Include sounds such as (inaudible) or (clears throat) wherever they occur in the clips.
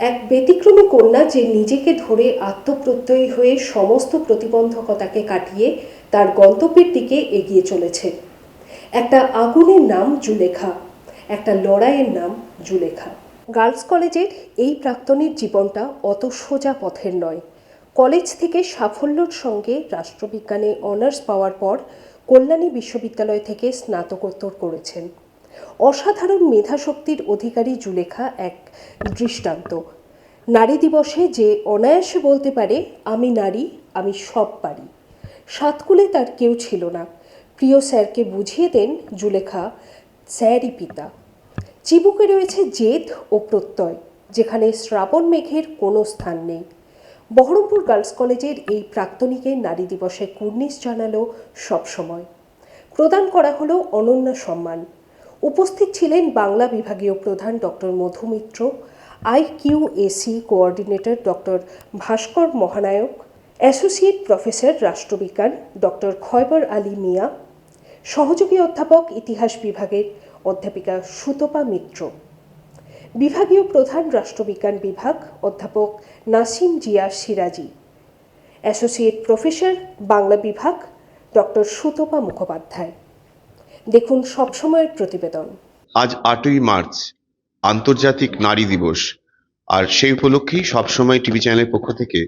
এক ব্যতিক্রমী কন্যা যে নিজেকে ধরে আত্মপ্রত্যয়ী হয়ে সমস্ত প্রতিবন্ধকতাকে কাটিয়ে তার গন্তব্যের দিকে এগিয়ে চলেছে। একটা আগুনের নাম জুলেখা, একটা লড়াইয়ের নাম জুলেখা। গার্লস কলেজের এই প্রাক্তনীর জীবনটা অত সোজা পথের নয়। কলেজ থেকে সাফল্যর সঙ্গে রাষ্ট্রবিজ্ঞানে অনার্স পাওয়ার পর কল্যাণী বিশ্ববিদ্যালয় থেকে স্নাতকোত্তর করেছেন। অসাধারণ মেধাশক্তির অধিকারী জুলেখা এক দৃষ্টান্ত। নারী দিবসে যে অনায়াসে বলতে পারে, আমি নারী, আমি সব পারি। সাতকুলে তার কেউ ছিল না। প্রিয় স্যারকে বুঝিয়ে দেন জুলেখা স্যারই পিতা। চিবুকে রয়েছে জেদ ও প্রত্যয়, যেখানে শ্রাবণ মেঘের কোনো স্থান নেই। বহরমপুর গার্লস কলেজের এই প্রাক্তনীকে নারী দিবসে কুর্নিশ জানালো সবসময়। প্রদান করা হলো অনন্য সম্মান। উপস্থিত ছিলেন বাংলা বিভাগীয় প্রধান doctor Madhu Mitra IQAC coordinator doctor Bhaskar Mahanayak, associate professor রাষ্ট্রবিজ্ঞান ডক্টর খয়বর আলী মিয়া, সহযোগী অধ্যাপক ইতিহাস বিভাগের অধ্যাপিকা সুতপা মিত্র। বিভাগীয় প্রধান রাষ্ট্রবিজ্ঞান বিভাগ অধ্যাপক নাসিম জিয়া সিরাজি। অ্যাসোসিয়েট প্রফেসর বাংলা বিভাগ ডক্টর সুতপা মুখোপাধ্যায়। দেখুন সবসময়ের প্রতিবেদন। আজ আটই মার্চ, আন্তর্জাতিক নারী দিবস, আর সেই উপলক্ষেই সবসময় টিভি চ্যানেলের পক্ষ থেকে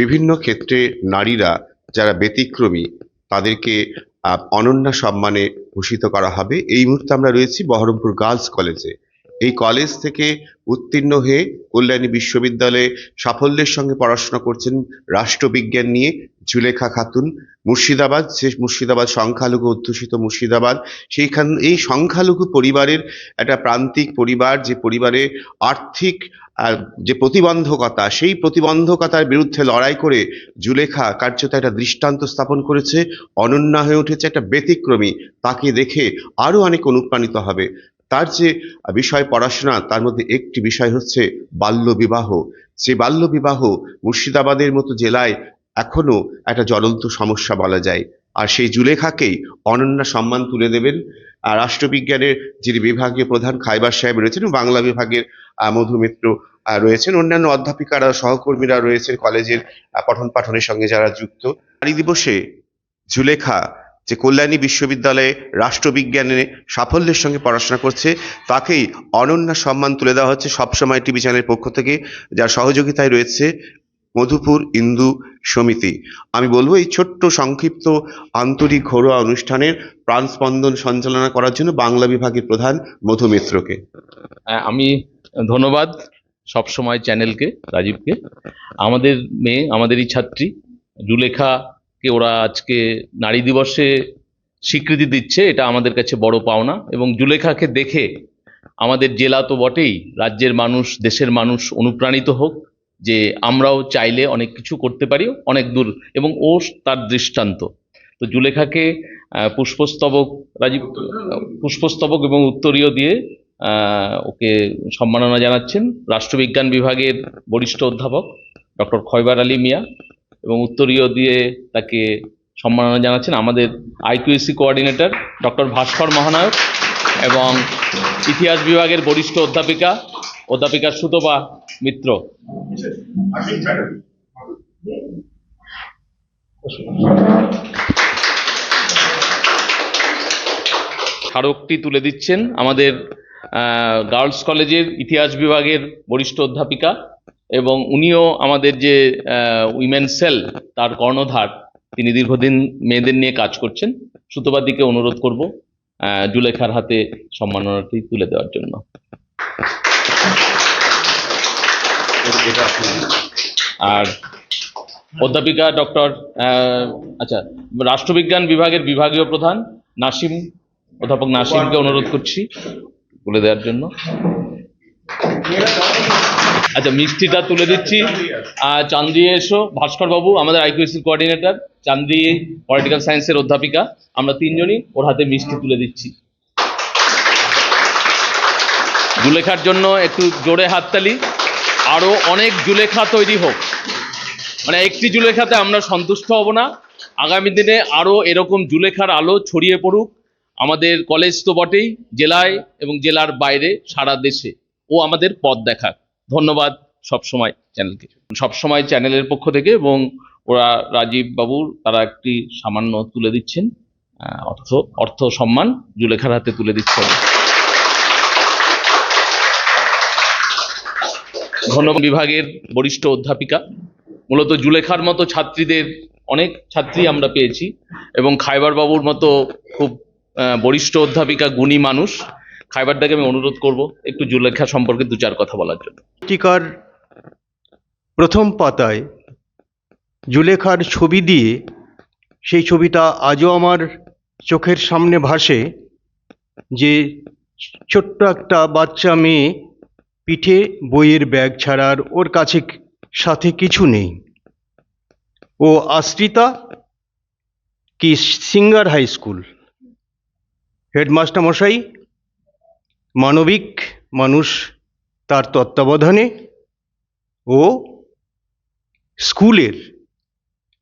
বিভিন্ন ক্ষেত্রে নারীরা যারা ব্যতিক্রমী, তাদেরকে অনন্যা অনন্য সম্মানে ভূষিত করা হবে। এই মুহূর্তে আমরা রয়েছি বহরমপুর গার্লস কলেজে। এই কলেজ থেকে উত্তীর্ণ হয়ে কল্যাণী বিশ্ববিদ্যালয়ে সাফল্যের সঙ্গে পড়াশোনা করছেন রাষ্ট্রবিজ্ঞান নিয়ে জুলেখা খাতুন। মুর্শিদাবাদ, সে মুর্শিদাবাদ সংখ্যালঘু অধ্যুষিত মুর্শিদাবাদ। সেইখান, এই সংখ্যালঘু পরিবারের একটা প্রান্তিক পরিবার, যে পরিবারে আর্থিক আর যে প্রতিবন্ধকতা, সেই প্রতিবন্ধকতার বিরুদ্ধে লড়াই করে জুলেখা কার্যত একটা দৃষ্টান্ত স্থাপন করেছে, অনন্যা হয়ে উঠেছে, একটা ব্যতিক্রমী, তাকে দেখে আরও অনেক অনুপ্রাণিত হবে। তার যে বিষয় পড়াশোনা তার মধ্যে একটি বিষয় হচ্ছে বাল্য বাল্যবিবাহ। যে বাল্যবিবাহ মুর্শিদাবাদের মতো জেলায় এখনও একটা জ্বলন্ত সমস্যা বলা যায়। আর সেই জুলেখাকেই অনন্য সম্মান তুলে দেবেন। আর রাষ্ট্রবিজ্ঞানের যিনি বিভাগীয় প্রধান খাইবার সাহেব রয়েছেন বাংলা বিভাগের আহ, মধু মিত্র আহ, রয়েছেন। অন্যান্য অধ্যাপিকারা সহকর্মীরা রয়েছেন কলেজের পঠন পাঠনের সঙ্গে যারা যুক্ত। নারী দিবসে জুলেখা যে কল্যাণী বিশ্ববিদ্যালয়ে রাষ্ট্রবিজ্ঞানে সাফল্যের সঙ্গে পড়াশোনা করছে, তাকেই অনন্য সম্মান তুলে দেওয়া হচ্ছে সবসময় টিভি চ্যানেলের পক্ষ থেকে, যার সহযোগিতায় রয়েছে মধুপুর ইন্দু সমিতি। আমি বলব, এই ছোট্ট সংক্ষিপ্ত আন্তরিক ঘরোয়া অনুষ্ঠানের প্রাণস্পন্দন সঞ্চালনা করার জন্য বাংলা বিভাগের প্রধান মধু মিত্রকে। আমি ধন্যবাদ সবসময় চ্যানেলকে, রাজীবকে। আমাদের মেয়ে, আমাদেরই ছাত্রী জুলেখাকে ওরা আজকে নারী দিবসে স্বীকৃতি দিচ্ছে, এটা আমাদের কাছে বড় পাওনা। এবং জুলেখাকে দেখে আমাদের জেলা তো বটেই, রাজ্যের মানুষ, দেশের মানুষ অনুপ্রাণিত হোক, যে আমরাও চাইলে অনেক কিছু করতে পারি, অনেক দূর, এবং ও তার দৃষ্টান্ত। তো জুলেখাকে পুষ্পস্তবক, রাজীব, পুষ্পস্তবক এবং উত্তরীয় দিয়ে ওকে সম্মাননা জানাচ্ছেন রাষ্ট্রবিজ্ঞান বিভাগের বরিষ্ঠ অধ্যাপক ডক্টর খয়বার আলী মিয়া। এবং উত্তরীয় দিয়ে তাকে সম্মাননা জানাচ্ছেন আমাদের আইকিউসি কোঅর্ডিনেটর ডক্টর ভাস্কর মহানায়ক এবং ইতিহাস বিভাগের বরিষ্ঠ অধ্যাপিকা অধ্যাপিকা সুতপা মিত্র। স্মারকটি তুলে দিচ্ছেন আমাদের গার্লস কলেজের ইতিহাস বিভাগের বরিষ্ঠ অধ্যাপিকা এবং উনিও আমাদের যে উইমেন সেল তার কর্ণধার, তিনি দীর্ঘদিন মেয়েদের নিয়ে কাজ করছেন। সুতোবাদিকে অনুরোধ করব জুলেখার হাতে সম্মাননাটি তুলে দেওয়ার জন্য। আর অধ্যাপিকা ডক্টর আচ্ছা রাষ্ট্রবিজ্ঞান বিভাগের বিভাগীয় প্রধান নাসিম, অধ্যাপক নাসিমকে অনুরোধ করছি বলে দেওয়ার জন্য। আচ্ছা মিষ্টিটা তুলে দিচ্ছি। চান্দি এসো, ভাস্কর বাবু, আমাদের আইকিউসির কোঅর্ডিনেটর চান্দি পলিটিক্যাল সায়েন্সের অধ্যাপিকা। আমরা তিনজনই ওর হাতে মিষ্টি তুলে দিচ্ছি। জুলেখার জন্য একটু জোরে হাততালি। আরও অনেক জুলেখা তৈরি হোক। মানে একটি জুলেখাতে আমরা সন্তুষ্ট হব না। আগামী দিনে আরও এরকম জুলেখার আলো ছড়িয়ে পড়ুক। আমাদের কলেজ তো বটেই, জেলায় এবং জেলার বাইরে, সারা দেশে। ও আমাদের পথ দেখাক। ধন্যবাদ সব সময় চ্যানেলকে। সব সময় চ্যানেলের পক্ষ থেকে এবং ওরা রাজীব বাবুর তারা একটি সামান্য তুলে দিচ্ছেন অর্থ অর্থ সম্মান জুলেখার হাতে তুলে দিচ্ছেন ধন্যবাদ বিভাগের বরিষ্ঠ অধ্যাপিকা। মূলত জুলেখার মতো ছাত্রীদের, অনেক ছাত্রী আমরা পেয়েছি এবং খাইবার বাবুর মতো খুব বরিষ্ঠ অধ্যাপিকা গুণী মানুষ। খাইবারদাকে আমি অনুরোধ করব, একটু জুলেখা সম্পর্কে দু চার কথা বলার জন্য। পত্রিকার প্রথম পাতায় জুলেখার ছবি দিয়ে সেই ছবিটা আজও আমার চোখের সামনে ভাসে যে ছোট্ট একটা বাচ্চা মেয়ে পিঠে বইয়ের ব্যাগ ছাড়ার ওর কাছে সাথে কিছু নেই। ও আশ্রিতা কি সিঙ্গার হাই স্কুল? হেডমাস্টার মশাই মানবিক মানুষ তার তত্ত্বাবধানে ও স্কুলের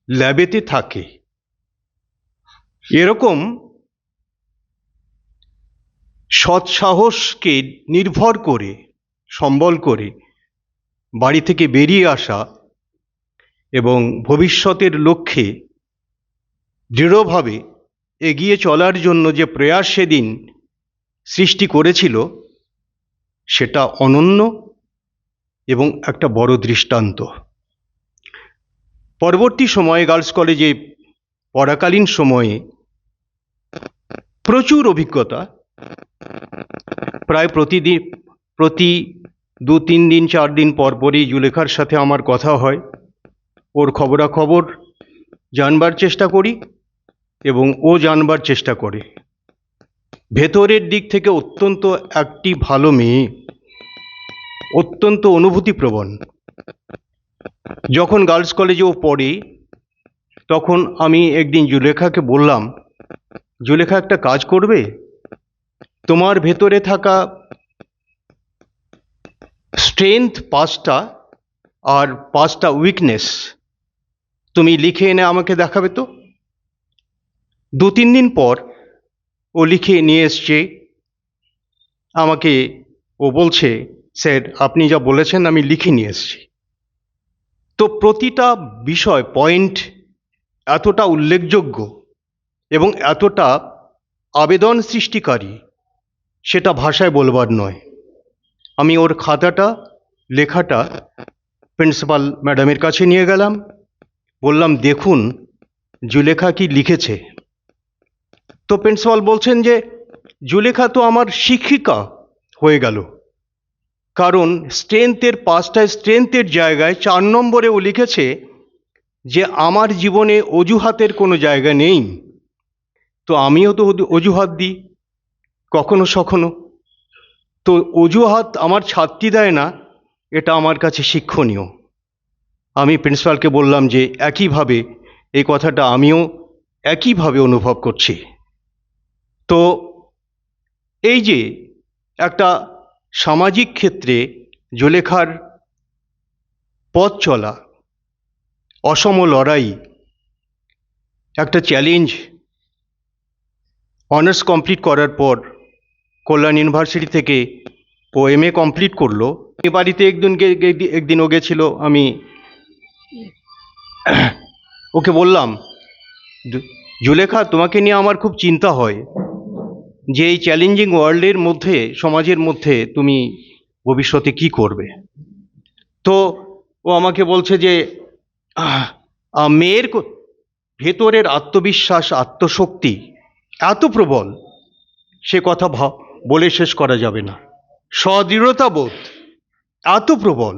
ল্যাবেতে থাকে। এরকম সৎসাহসকে নির্ভর করে, সম্বল করে বাড়ি থেকে বেরিয়ে আসা এবং ভবিষ্যতের লক্ষ্যে দৃঢ়ভাবে এগিয়ে চলার জন্য যে প্রয়াস সেদিন সৃষ্টি করেছিল, সেটা অনন্য এবং একটা বড় দৃষ্টান্ত। পরবর্তী সময়ে গার্লস কলেজে পড়াকালীন সময়ে প্রচুর অভিজ্ঞতা, প্রায় প্রতিদিন, প্রতি দু, তিন দিন, চার দিন পরপরই জুলেখার সাথে আমার কথা হয়। ওর খবরাখবর জানবার চেষ্টা করি এবং ও জানবার চেষ্টা করে। ভেতরের দিক থেকে অত্যন্ত একটি ভালো মেয়ে, অত্যন্ত অনুভূতিপ্রবণ। যখন গার্লস কলেজে ও পড়ে, তখন আমি একদিন জুলেখাকে বললাম, জুলেখা একটা কাজ করবে? তোমার ভেতরে থাকা স্ট্রেংথ পাঁচটা আর পাঁচটা উইকনেস তুমি লিখে এনে আমাকে দেখাবে তো? দু তিন দিন পর ও লিখে নিয়ে এসছে। আমাকে ও বলছে, স্যার, আপনি যা বলেছেন আমি লিখে নিয়ে এসেছি। তো প্রতিটা বিষয়, পয়েন্ট এতটা উল্লেখযোগ্য এবং এতটা আবেদন সৃষ্টিকারী, সেটা ভাষায় বলবার নয়। আমি ওর খাতাটা, লেখাটা প্রিন্সিপাল ম্যাডামের কাছে নিয়ে গেলাম। বললাম, দেখুন জুলেখা কি লিখেছে? তো প্রিন্সিপাল বলছেন যে জুলেখা তো আমার শিক্ষিকা হয়ে গেল। কারণ স্ট্রেংথের, পাঁচটা স্ট্রেংথের জায়গায় চার নম্বরে ও লিখেছে যে, আমার জীবনে অজুহাতের কোনো জায়গা নেই। তো আমিও তো অজু- অজুহাত দিই। কখনো সখনো। তো অজুহাত আমার ছাত্রী দেয় না, এটা আমার কাছে শিক্ষণীয়। আমি প্রিন্সিপালকে বললাম যে, একইভাবে এই কথাটা আমিও একইভাবে অনুভব করছি। তো এই যে একটা সামাজিক ক্ষেত্রে জুলেখার পথ চলা, অসম লড়াই, একটা চ্যালেঞ্জ অনার্স কমপ্লিট করার পর কল্যাণ ইউনিভার্সিটি থেকে ও এম এ কমপ্লিট করল। এ বাড়িতে একদিন একদিন ও গেছিল, আমি ওকে বললাম জুলেখা, তোমাকে নিয়ে আমার খুব চিন্তা হয়। যে এই চ্যালেঞ্জিং ওয়ার্ল্ডের মধ্যে, সমাজের মধ্যে তুমি ভবিষ্যতে কি করবে? তো ও আমাকে বলছে যে মেয়ের ভেতরের আত্মবিশ্বাস, আত্মশক্তি এত প্রবল, সে কথা বলে শেষ করা যাবে না। সদৃঢ়তা বোধ এত প্রবল,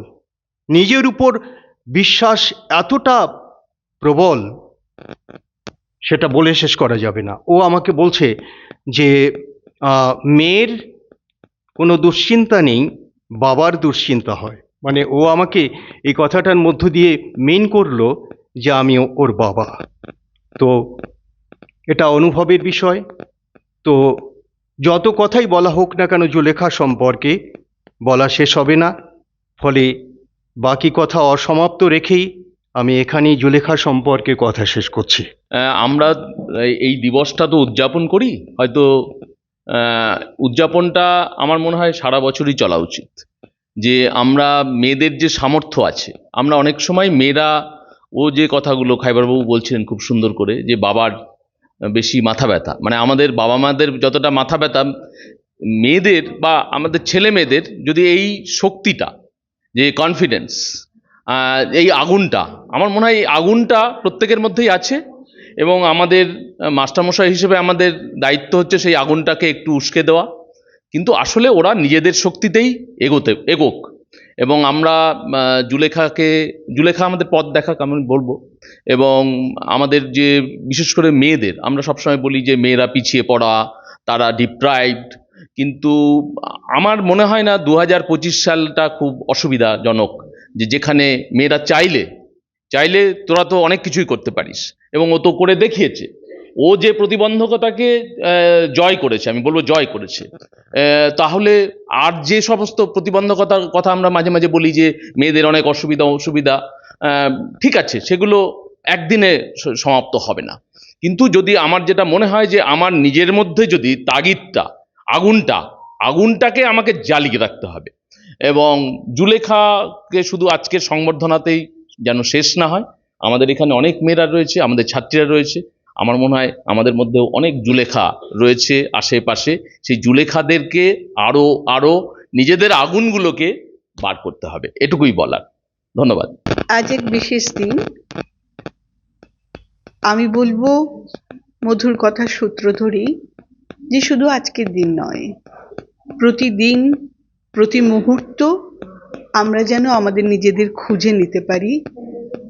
নিজের উপর বিশ্বাস এতটা প্রবল, সেটা বলে শেষ করা যাবে না। ও আমাকে বলছে যে মেয়ের কোনো দুশ্চিন্তা নেই, বাবার দুশ্চিন্তা হয়। মানে ও আমাকে এই কথাটার মধ্য দিয়ে মেন করল যে, আমি ওর বাবা। তো এটা অনুভবের বিষয়। তো যত কথাই বলা হোক না কেন জুলেখা সম্পর্কে বলা শেষ হবে না। ফলে বাকি কথা অসমাপ্ত রেখেই আমি এখানেই জুলেখা সম্পর্কে কথা শেষ করছি। আমরা, এই- দিবসটা তো উদযাপন করি, হয়তো উদযাপনটা আমার মনে হয় সারা বছরই চলা উচিত। যে আমরা মেয়েদের যে সামর্থ্য আছে, আমরা অনেক সময় মেয়েরা, ও যে কথাগুলো খাইবারবাবু বলছিলেন খুব সুন্দর করে, যে বাবার বেশি মাথা ব্যথা মানে আমাদের বাবা মাদের যতটা মাথা ব্যথা, মেয়েদের বা আমাদের ছেলে মেয়েদের যদি এই শক্তিটা, যে কনফিডেন্স এই আগুনটা, আমার মনে হয় এই আগুনটা প্রত্যেকের মধ্যেই আছে। এবং আমাদের মাস্টারমশাই হিসেবে আমাদের দায়িত্ব হচ্ছে সেই আগুনটাকে একটু উস্কে দেওয়া। কিন্তু আসলে ওরা নিজেদের শক্তিতেই এগোতে, এগোক। এবং আমরা জুলেখাকে, জুলেখা আমাদের পথ দেখাক, আমি বলব। এবং আমাদের যে, বিশেষ করে মেয়েদের, আমরা সবসময় বলি যে, মেয়েরা পিছিয়ে পড়া, তারা ডিপ্রাইভড কিন্তু আমার মনে হয় না দু হাজার পঁচিশ সালটা খুব অসুবিধাজনক। যে যেখানে মেয়েরা চাইলে চাইলে তোরা তো অনেক কিছুই করতে পারিস। এবং ও তো করে দেখিয়েছে। ও যে প্রতিবন্ধকতাকে জয় করেছে, আমি বলব জয় করেছে তাহলে আর যে সমস্ত প্রতিবন্ধকতার কথা আমরা মাঝে মাঝে বলি যে, মেয়েদের অনেক অসুবিধা অসুবিধা ঠিক আছে, সেগুলো একদিনে সমাপ্ত হবে না। কিন্তু যদি আমার যেটা মনে হয় যে, আমার নিজের মধ্যে যদি তাগিদটা, আগুনটা, আগুনটাকে আমাকে জ্বালিয়ে রাখতে হবে। এবং জুলেখাকে শুধু আজকের সংবর্ধনাতেই যেন শেষ না হয়। আমাদের এখানে অনেক মেয়েরা রয়েছে, আমাদের ছাত্রীরা রয়েছে। আমার মনে হয় আমাদের মধ্যেও অনেক জুলেখা রয়েছে আশেপাশে। সেই জুলেখাদেরকে আরও আরও নিজেদের আগুনগুলোকে বার করতে হবে। এটুকুই বলার। ধন্যবাদ। আজ এক বিশেষ দিন। আমি বলব, মধুর কথা সূত্র ধরেই যে শুধু আজকের দিন নয়, প্রতিদিন, প্রতি মুহূর্ত আমরা যেন আমাদের নিজেদের খুঁজে নিতে পারি,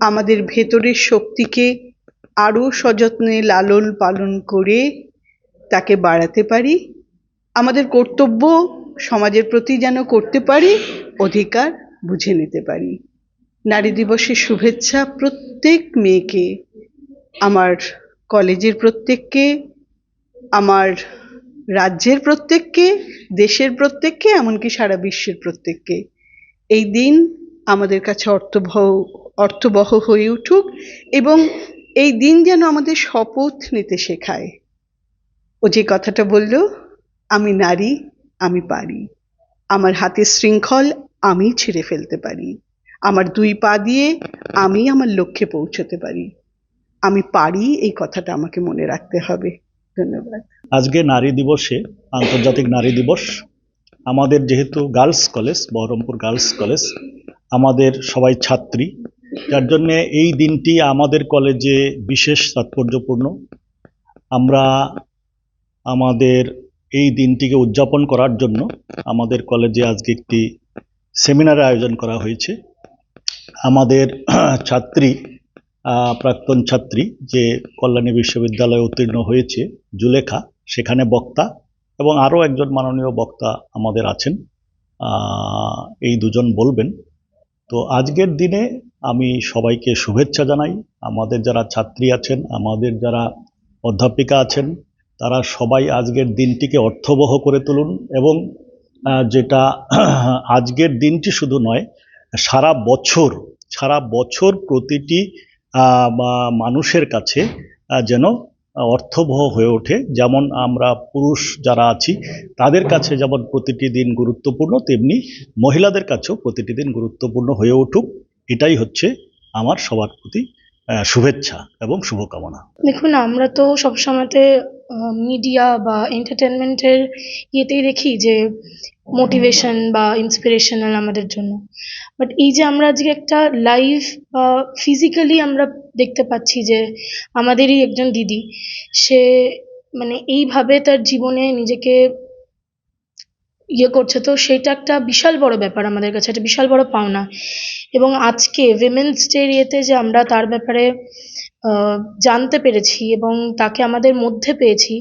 আমাদের ভেতরের শক্তিকে আরও সযত্নে লালন পালন করে তাকে বাড়াতে পারি, আমাদের কর্তব্য সমাজের প্রতি যেন করতে পারি, অধিকার বুঝে নিতে পারি। নারী দিবসের শুভেচ্ছা প্রত্যেক মেয়েকে, আমার কলেজের প্রত্যেককে, আমার রাজ্যের প্রত্যেককে, দেশের প্রত্যেককে, এমনকি সারা বিশ্বের প্রত্যেককে। এই দিন আমাদের কাছে অর্থবহ অর্থবহ হয়ে উঠুক এবং এই দিন যেন আমাদের শপথ নিতে শেখায়। ও যে কথাটা বলল, আমি নারী, আমি পারি। আমার হাতের শৃঙ্খল আমি ছিঁড়ে ফেলতে পারি। আমার দুই পা দিয়ে আমি আমার লক্ষ্যে পৌঁছতে পারি। আমি পারি এই কথাটা আমাকে মনে রাখতে হবে। ধন্যবাদ। আজকে নারী দিবসে, আন্তর্জাতিক নারী দিবস আমাদের যেহেতু girls college, Baharampur girls college, আমাদের সবাই ছাত্রী। যার জন্যে এই দিনটি আমাদের কলেজে বিশেষ তাৎপর্যপূর্ণ। আমরা আমাদের এই দিনটিকে উদযাপন করার জন্য আমাদের কলেজে আজকে একটি সেমিনারের আয়োজন করা হয়েছে। আমাদের ছাত্রী প্রাক্তন ছাত্রী যে কল্যাণী বিশ্ববিদ্যালয়ে উত্তীর্ণ হয়েছে, জুলেখা, সেখানে বক্তা এবং আরও একজন মাননীয় বক্তা আমাদের আছেন। এই দুজন বলবেন। তো আজকের দিনে আমি সবাইকে শুভেচ্ছা জানাই। আমাদের যারা ছাত্রী আছেন, আমাদের যারা অধ্যাপিকা আছেন, তারা সবাই আজকের দিনটিকে অর্থবহ করে তুলুন এবং যেটা (clears throat) আজকের দিনটি শুধু নয়, সারা বছর সারা বছর প্রতিটি মানুষের কাছে যেন অর্থবহ হয়ে ওঠে। যেমন আমরা পুরুষ যারা আছি, তাদের কাছে যেমন প্রতিটি দিন গুরুত্বপূর্ণ, তেমনি মহিলাদের কাছেও প্রতিটি দিন গুরুত্বপূর্ণ হয়ে উঠুক। এটাই হচ্ছে আমার সবার প্রতি শুভেচ্ছা এবং শুভকামনা। দেখুন, আমরা তো সবসময়তে মিডিয়া বা এন্টারটেনমেন্টের ইয়েতেই দেখি যে মোটিভেশন বা ইন্সপিরেশনাল আমাদের জন্য। বাট এই যে আমরা আজকে একটা লাইভ বা ফিজিক্যালি আমরা দেখতে পাচ্ছি যে আমাদেরই একজন দিদি, সে মানে এইভাবে তার জীবনে নিজেকে ইয়ে করছে। তো সেটা একটা বিশাল বড় ব্যাপার আমাদের কাছে, একটা বিশাল বড় পাওনা। এবং আজকে উইমেন্স ডের ইয়েতে যে আমরা তার ব্যাপারে জানতে পেরেছি এবং তাকে আমাদের মধ্যে পেয়েছি,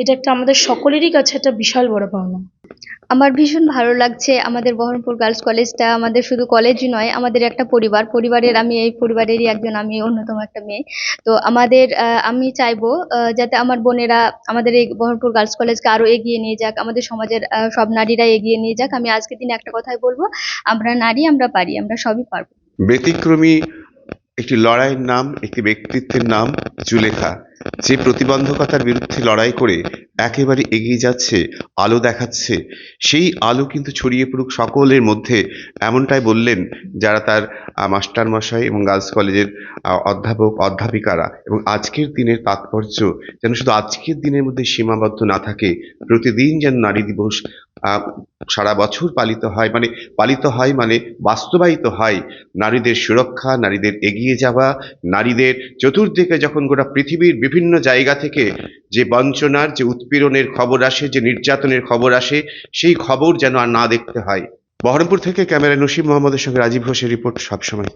এটা একটা আমাদের সকলেরই কাছে একটা বিশাল বড় পাওনা। আমার ভীষণ ভালো লাগছে। আমাদের বহরমপুর গার্লস কলেজটা আমাদের শুধু কলেজই নয়, আমাদের একটা পরিবার। পরিবারের আমি এই পরিবারেরই একজন আমি অন্যতম একটা মেয়ে। তো আমাদের আমি চাইব যাতে আমার বোনেরা আমাদের এই বহরমপুর গার্লস কলেজকে আরও এগিয়ে নিয়ে যাক, আমাদের সমাজের সব নারীরা এগিয়ে নিয়ে যাক। আমি আজকের দিনে একটা কথাই বলব, আমরা নারী, আমরা পারি, আমরা সবই পারব। ব্যতিক্রমী একটি লড়াইয়ের নাম, একটি ব্যক্তিত্বের নাম, জুলেখা। যে প্রতিবন্ধকতার বিরুদ্ধে লড়াই করে একেবারে এগিয়ে যাচ্ছে, আলো দেখাচ্ছে, সেই আলো কিন্তু ছড়িয়ে পড়ুক সকলের মধ্যে, এমনটাই বললেন যারা তার মাস্টারমশাই এবং গার্লস কলেজের অধ্যাপক, অধ্যাপিকারা। এবং আজকের দিনের তাৎপর্য যেন শুধু আজকের দিনের মধ্যে সীমাবদ্ধ না থাকে, প্রতিদিন যেন নারী দিবস সারা বছর পালিত হয় মানে পালিত হয় মানে বাস্তবায়িত হয়। নারীদের সুরক্ষা, নারীদের এগিয়ে যাওয়া, নারীদের চতুর্দিকে যখন গোটা পৃথিবীর বিভিন্ন জায়গা থেকে যে বঞ্চনার যে উৎপীড়নের খবর আসে যে নির্যাতনের খবর আসে সেই খবর যেন আর না দেখতে হয় বহরমপুর থেকে ক্যামেরা নসিম মোহাম্মদের সঙ্গে রাজীব ঘোষের রিপোর্ট সবসময়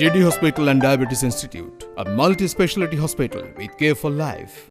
JD Hospital and Diabetes Institute, a multi specialty hospital with care for life.